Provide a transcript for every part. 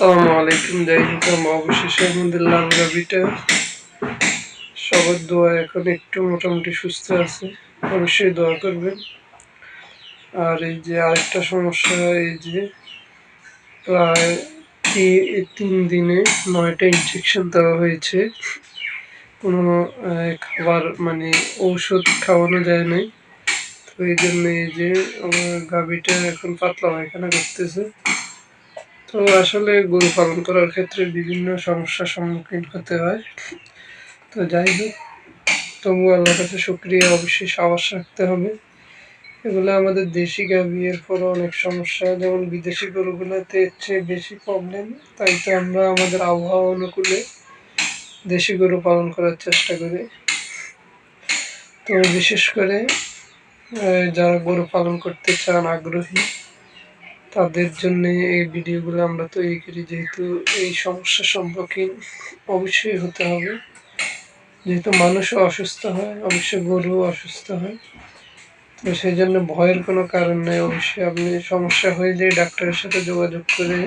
আসসালামু আলাইকুম যাই হোক অবশেষে আমাদের লাল গাভিটা সবার দোয়া এখন একটু মোটামুটি সুস্থ আছে, অবশ্যই দোয়া করবেন। আর এই যে আরেকটা সমস্যা, এই যে প্রায় তিন দিনে নয়টা ইনজেকশন দেওয়া হয়েছে। কোনো খাবার মানে ঔষধ খাওয়ানো যায় নাই। তো এই জন্য এই যে আমার গাভিটা এখন পাতলা পায়খানা করতেছে। তো আসলে গরু পালন করার ক্ষেত্রে বিভিন্ন সমস্যার সম্মুখীন হতে হয়। তো যাই হোক, তবু আল্লাহর কাছে শুক্রিয়া। অবশ্যই সাহস রাখতে হবে। এগুলো আমাদের দেশি গাভি এর পরও অনেক সমস্যা। যেমন বিদেশি গরুগুলোতে চেয়ে বেশি প্রবলেম তাই তো আমরা আমাদের আবহাওয়া অনুকূলে দেশি গরু পালন করার চেষ্টা করি। তো বিশেষ করে যারা গরু পালন করতে চান, আগ্রহী তাদের জন্য এই ভিডিওগুলো আমরা তৈরি করি, যেহেতু এই সমস্যার সম্মুখীন অবশ্যই হতে হবে। যেহেতু মানুষও অসুস্থ হয়, অবশ্যই গরুও অসুস্থ হয়। তো সেই জন্য ভয়ের কোনো কারণ নেই। অবশ্যই আপনি সমস্যা হইলে ডাক্তারের সাথে যোগাযোগ করে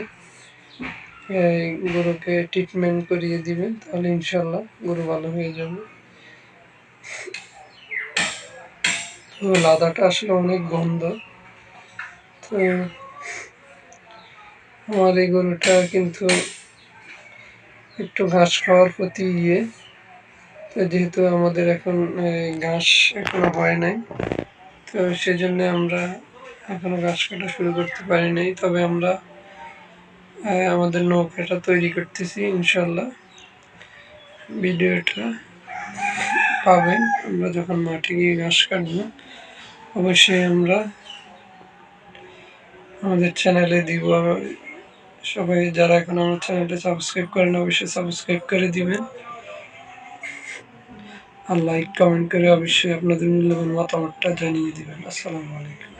গরুকে ট্রিটমেন্ট করিয়ে দিবেন, তাহলে ইনশাল্লাহ গরু ভালো হয়ে যাবে। তো লাদাটা আসলে অনেক গন্ধ। তো আমার এই গরুটা কিন্তু একটু ঘাস খাওয়ার প্রতি ইয়ে। তো যেহেতু আমাদের এখন ঘাস এখনও হয় নাই, তো সেজন্য আমরা এখনও ঘাস কাটা শুরু করতে পারি নাই। তবে আমরা আমাদের নৌকাটা তৈরি করতেছি, ইনশাল্লাহ। ভিডিওটা পাবেন। আমরা যখন মাঠে গিয়ে ঘাস কাটবো, অবশ্যই আমরা আমাদের চ্যানেলে দিব। সবাই যারা এখন আমার চ্যানেলটা সাবস্ক্রাইব করেন অবশ্যই সাবস্ক্রাইব করে দিবেন। আর লাইক কমেন্ট করে অবশ্যই আপনাদের মূল্যবান মতামতটা জানিয়ে দিবেন। আসসালামু আলাইকুম।